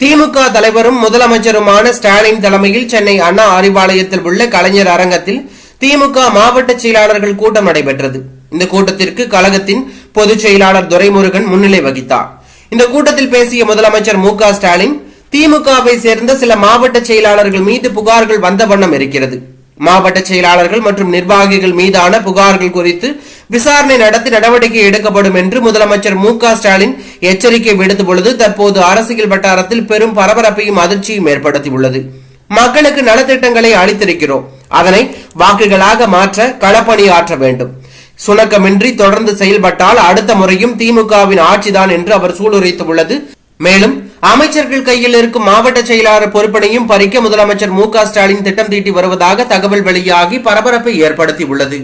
திமுக தலைவரும் முதலமைச்சருமான ஸ்டாலின் தலைமையில் சென்னை அண்ணா அறிவாலயத்தில் உள்ள கலைஞர் அரங்கத்தில் திமுக மாவட்ட செயலாளர்கள் கூட்டம் நடைபெற்றது. இந்த கூட்டத்திற்கு கழகத்தின் பொதுச் செயலாளர் துரைமுருகன் முன்னிலை வகித்தார். இந்த கூட்டத்தில் பேசிய முதலமைச்சர் மு ஸ்டாலின் திமுகவை சேர்ந்த சில மாவட்ட செயலாளர்கள் மீது புகார்கள் வந்த வண்ணம் இருக்கிறது. மாவட்ட செயலாளர்கள் மற்றும் நிர்வாகிகள் மீதான புகார்கள் குறித்து விசாரணை நடத்தி நடவடிக்கை எடுக்கப்படும் என்று முதலமைச்சர் மு க ஸ்டாலின் எச்சரிக்கை விடுத்த பொழுது தற்போது அரசியல் வட்டாரத்தில் பெரும் பரபரப்பையும் அதிர்ச்சியும் ஏற்படுத்தியுள்ளது. மக்களுக்கு நலத்திட்டங்களை அளித்திருக்கிறோம். அதனை வாக்குகளாக மாற்ற களப்பணியாற்ற வேண்டும். சுணக்கமின்றி தொடர்ந்து செயல்பட்டால் அடுத்த முறையும் திமுகவின் ஆட்சிதான் என்று அவர் சூளுரைத்துள்ளது மேலும் அமைச்சர்கள் கையில் இருக்கும் மாவட்ட செயலாளர் பொறுப்பினையும் பறிக்க முதலமைச்சர் மு க ஸ்டாலின் திட்டம் தீட்டி வருவதாக தகவல் வெளியாகி பரபரப்பை ஏற்படுத்தியுள்ளது.